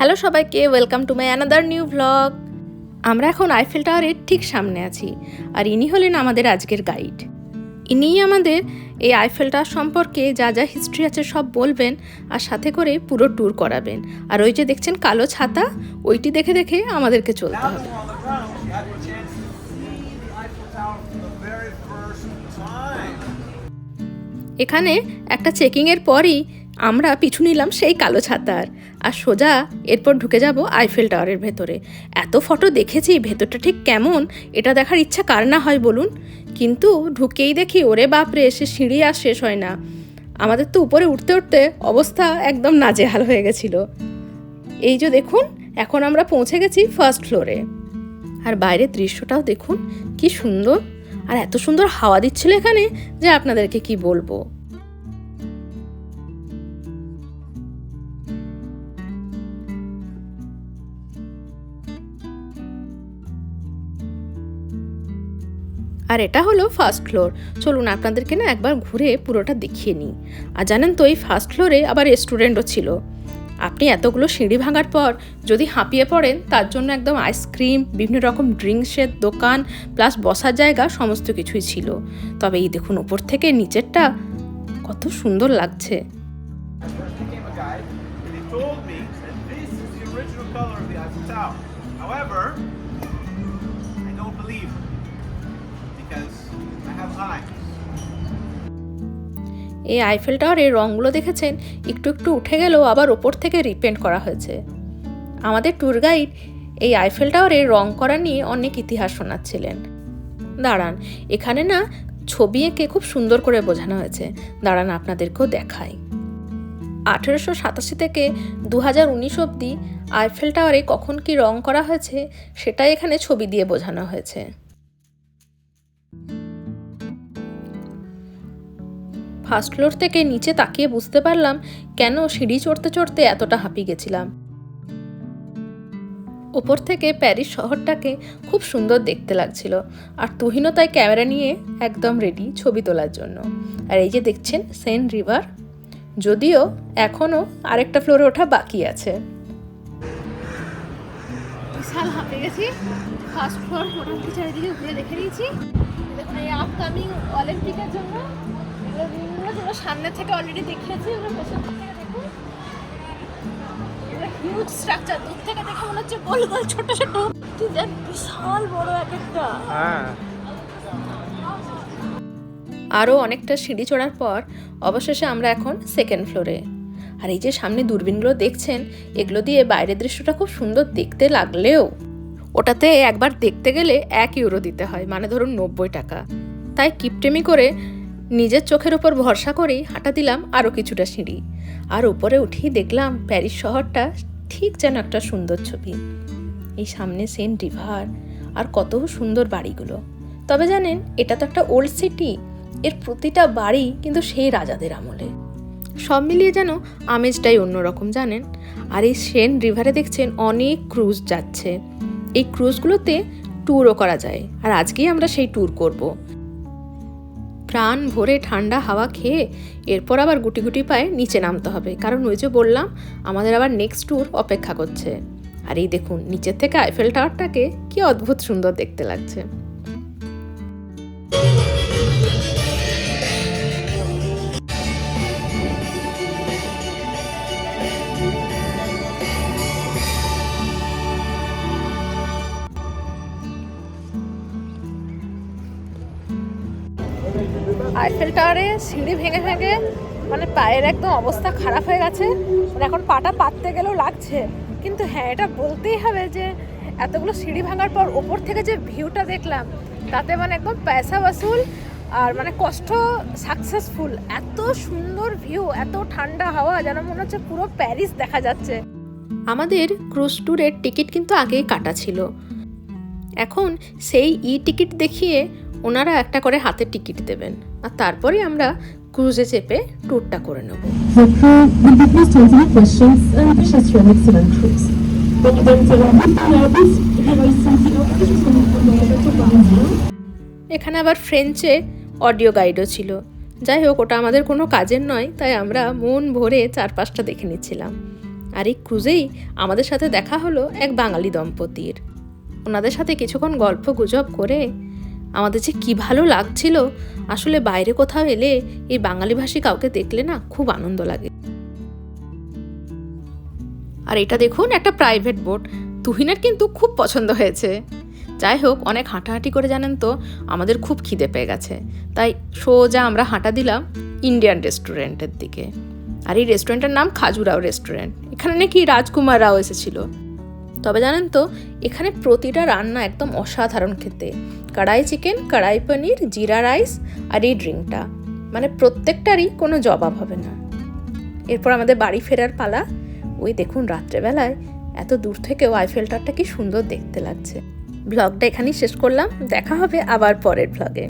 Hello সবাইকে welcome to my another new vlog আমরা এখন আইফেল টাওয়ারের ঠিক সামনে আছি, আর ইনি হলেন আমাদের আজকের গাইড ইনিই আমাদের এই আইফেল টাওয়ার সম্পর্কে যা যা হিস্ট্রি আছে সব বলবেন আর সাথে করে পুরো ট্যুর করাবেন। আর ওই যে দেখছেন কালো ছাতা, ওইটি দেখে দেখে আমাদেরকে চলতে হবে. এখানে একটা চেকিংয়ের পরই আমরা পিছু নিলাম সেই কালো ছাতার আর। সোজা এরপর ঢুকে যাব আইফেল টাওয়ারের ভেতরে। এত ফটো দেখেছি, ভেতরটা ঠিক কেমন? এটা দেখার ইচ্ছা কার না হয় বলুন? কিন্তু ঢুকেই দেখি ওরে বাপরে, সে সিঁড়ি আর শেষ হয় না। আমাদের তো উপরে উঠতে উঠতে অবস্থা একদম নাজেহাল হয়ে গেছিল। এই যে দেখুন, এখন আমরা পৌঁছে গেছি ফার্স্ট ফ্লোরে আর বাইরের দৃশ্যটাও দেখুন, কি সুন্দর। আর এত সুন্দর হাওয়া দিচ্ছিল এখানে যে আপনাদেরকে কি বলব? আর এটা হলো ফার্স্ট ফ্লোর চলুন আপনাদেরকে না একবার ঘুরে পুরোটা দেখিয়ে নিই। আর জানেন তো এই ফার্স্ট ফ্লোরে আবার রেস্টুরেন্টও ছিল। আপনি এতগুলো সিঁড়ি ভাঙার পর যদি হাঁপিয়ে পড়েন তার জন্য একদম আইসক্রিম বিভিন্ন রকম ড্রিঙ্কসের দোকান প্লাস বসার জায়গা সমস্ত কিছুই ছিল। তবে এই দেখুন ওপর থেকে নিচেরটা কত সুন্দর লাগছে. However, I don't believe এই আইফেল টাওয়ারের রঙগুলো দেখেছেন? একটু একটু উঠে গেলেও আবার ওপর থেকে রিপেন্ট করা হয়েছে। আমাদের ট্যুর গাইড এই আইফেল টাওয়ারের রং করা নিয়ে অনেক ইতিহাস শোনাচ্ছিলেন। দাঁড়ান, এখানে না ছবি এঁকে খুব সুন্দর করে বোঝানো হয়েছে। দাঁড়ান, আপনাদেরকেও দেখাই। আঠেরোশো সাতাশি থেকে দু হাজার উনিশ অবধি আইফেল টাওয়ারে কখন কি রং করা হয়েছে, সেটাই এখানে ছবি দিয়ে বোঝানো হয়েছে। ফার্স্ট ফ্লোর থেকে নিচে তাকিয়ে বুঝতে পারলাম কেন সিঁড়ি চড়তে চড়তে এতটা হাঁপিয়ে গেছিলাম। ওপর থেকে প্যারিস শহরটাকে খুব সুন্দর দেখতে লাগছিল, আর তুহিনও তাই ক্যামেরা নিয়ে একদম রেডি ছবি তোলার জন্য। আর এই যে দেখছেন, সেন্ট রিভার, যদিও এখনও আরেকটা ফ্লোরে ওঠা বাকি আছে। বিশাল হাঁপিয়ে গেছি। ফার্স্ট ফ্লোর মোটামুটি চারিদিকে দেখে নিয়েছি। আপকামিং অলিম্পিকের জন্য এগুলো বিভিন্ন সামনে থেকে অলরেডি দেখিয়েছি পেছন থেকে দেখুন হিউজ স্ট্রাকচার দূর থেকে দেখে মনে হচ্ছে গোল গোল ছোট ছোট ডিজাইন বিশাল বড় এক একটা। আরও অনেকটা সিঁড়ি চড়ার পর অবশেষে আমরা এখন সেকেন্ড ফ্লোরে আর এই যে সামনে দূরবীনগুলো দেখছেন এগুলো দিয়ে বাইরের দৃশ্যটা খুব সুন্দর দেখতে লাগলেও ওটাতে একবার দেখতে গেলে এক ইউরো দিতে হয় মানে ধরুন নব্বই টাকা। তাই কিপটেমি করে নিজের চোখের উপর ভরসা করেই হাঁটা দিলাম আরও কিছুটা সিঁড়ি। আর উপরে উঠেই দেখলাম প্যারিস শহরটা ঠিক যেন একটা সুন্দর ছবি। এই সামনে সেন্ট রিভার আর কত সুন্দর বাড়িগুলো। তবে জানেন, এটা তো একটা ওল্ড সিটি। এর প্রতিটা বাড়ি কিন্তু সেই রাজাদের আমলে। সব মিলিয়ে যেন আমেজটাই অন্যরকম, জানেন? আর এই সেন রিভারে দেখছেন অনেক ক্রুজ যাচ্ছে। এই ক্রুজগুলোতে ট্যুরও করা যায়। আর আজকেই আমরা সেই ট্যুর করব। প্রাণ ভরে ঠান্ডা হাওয়া খেয়ে এরপর আবার গুটি গুটি পায়ে নিচে নামতে হবে। কারণ ওই যে বললাম, আমাদের আবার নেক্সট ট্যুর অপেক্ষা করছে। আর এই দেখুন, নিচের থেকে আইফেল টাওয়ারটাকে কি অদ্ভুত সুন্দর দেখতে লাগছে। আইফেল টাওয়ারে সিঁড়ি ভেঙে ভেঙে মানে পায়ের একদম অবস্থা খারাপ হয়ে গেছে। মানে এখন পাটা পাততে গেলেও লাগছে। কিন্তু হ্যাঁ এটা বলতেই হবে যে এতগুলো সিঁড়ি ভাঙার পর ওপর থেকে যে ভিউটা দেখলাম, তাতে মানে একদম পয়সা বাসুল আর মানে কষ্ট সাকসেসফুল এত সুন্দর ভিউ, এত ঠান্ডা হাওয়া, যেন মনে হচ্ছে পুরো প্যারিস দেখা যাচ্ছে। আমাদের ক্রুজ ট্যুরের টিকিট কিন্তু আগেই কাটা ছিল। এখন সেই ই টিকিট দেখিয়ে ওনারা একটা করে হাতে টিকিট দেবেন আর তারপরে আমরা ক্রুজে চেপে ট্যুরটা করে নেব। এখানে আবার ফ্রেঞ্চে অডিও গাইডও ছিল। যাই হোক, ওটা আমাদের কোনো কাজের নয়, তাই আমরা মন ভরে চারপাশটা দেখে নিচ্ছিলাম। আর এই ক্রুজেই আমাদের সাথে দেখা হলো এক বাঙালি দম্পতির। ওনাদের সাথে কিছুক্ষণ গল্প গুজব করে আমাদের যে কি ভালো লাগছিল, আসলে বাইরে কোথাও এলে এই বাঙালি ভাষী কাউকে দেখলে না খুব আনন্দ লাগে। আর এটা দেখুন, একটা প্রাইভেট বোট তুহিনের কিন্তু খুব পছন্দ হয়েছে। যাই হোক, অনেক হাঁটাহাঁটি করে জানেন তো, আমাদের খুব খিদে পেয়ে গেছে। তাই সোজা আমরা হাঁটা দিলাম ইন্ডিয়ান রেস্টুরেন্টের দিকে। আর এই রেস্টুরেন্টের নাম খাজুরাও রেস্টুরেন্ট এখানে নাকি রাজকুমার রাও এসেছিল। তবে জানেন তো, এখানে প্রতিটা রান্না একদম অসাধারণ খেতে। কড়াই চিকেন, কড়াই পনির, জিরা রাইস আর এই ড্রিঙ্কটা মানে প্রত্যেকটারই কোনো জবাব হবে না। এরপর আমাদের বাড়ি ফেরার পালা। ওই দেখুন, রাত্রেবেলায় এত দূর থেকেও আইফেল টাওয়ারটা কি সুন্দর দেখতে লাগছে। ব্লগটা এখানেই শেষ করলাম। দেখা হবে আবার পরের ব্লগে।